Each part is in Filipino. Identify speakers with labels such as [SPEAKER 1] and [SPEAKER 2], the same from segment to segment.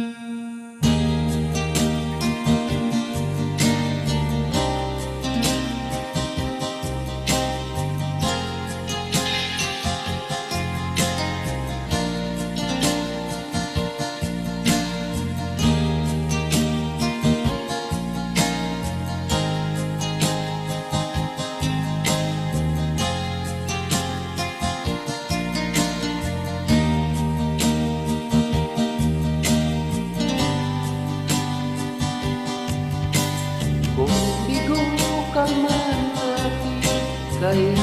[SPEAKER 1] Mm-hmm. Kaibigan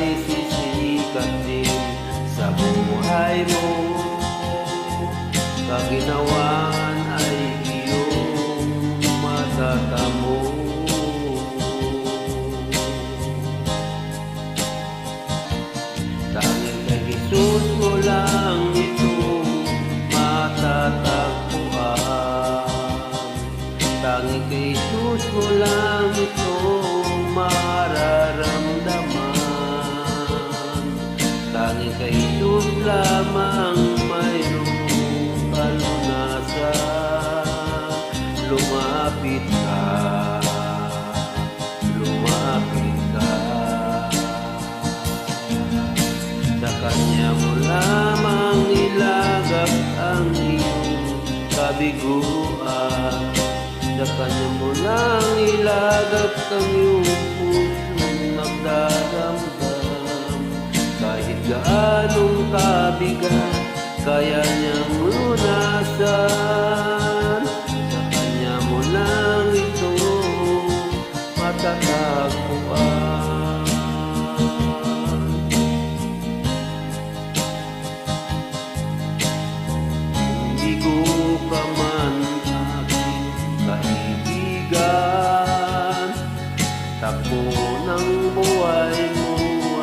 [SPEAKER 1] ay sisikat din sa buhay mo. Kaginawan ay iyong matatamo. Tanging kay Jesus mo lang ito matatagpuan. Tanging kay Jesus mo lang ito mararamdaman kanya mo lamang ilagak ang iyong kabiguan. Sa kanya mo lang ilagak ang iyong pusong nagdaramdam Kahit gaanong kabigat kaya niyang lunasan Ko ka man aking kaibigan. Takbo ng buhay mo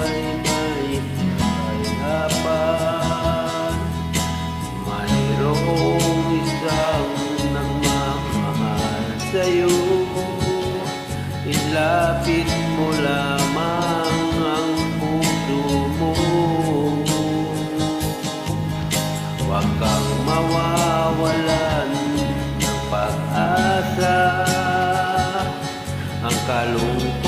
[SPEAKER 1] ay may kahirapan. Mayroong isang nagmamahal sa'yo. Ilapit mo lamang Ang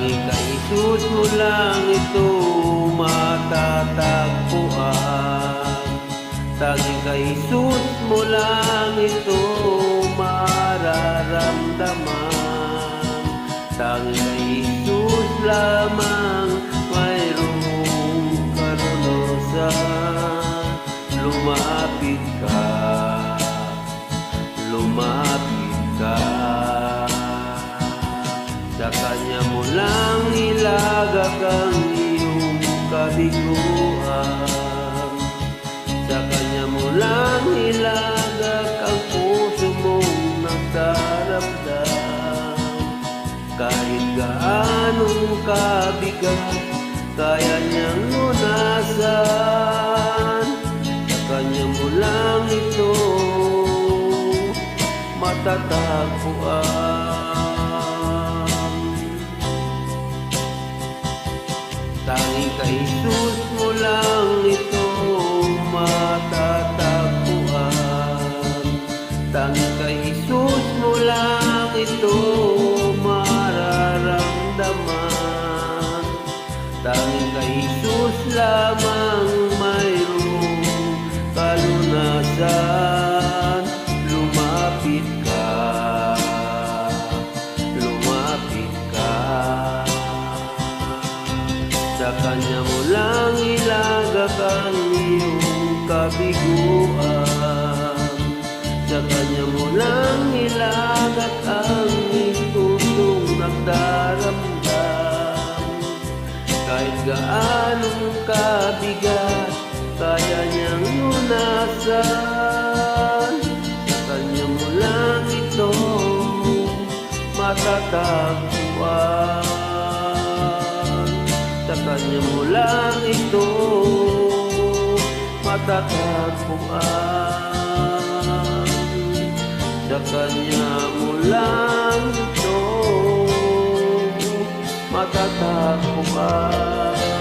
[SPEAKER 1] Tanging kay Jesus mo lang ito matatagpuan. Tanging kay Jesus mo lang ito mararamdaman. Tanging kay Jesus lamang mayroong karunosan Lumapit ka, sa kanya mo lang ilagak ang iyong kabiguan. Sa kanya mo lang ilagak ang puso mong nagdarabdam Kahit gaanong kabigat Kaya niyang lunasan. Sa kanya mo lang ito matatagpuan kay Jesus mo lang ito matatagpuan Tanging kay Jesus lang ito mararamdaman. Tanging kay Jesus lamang kabiguan Sa kanya mo lang ilagak ang itutong nagdaramdam Kahit gaanong kabigat Kaya lunasan Sa kanya mo lang ito matatagpuan. Sa kanya mo lang ito matatagpuan Sa kanya mo lang ito matatagpuan.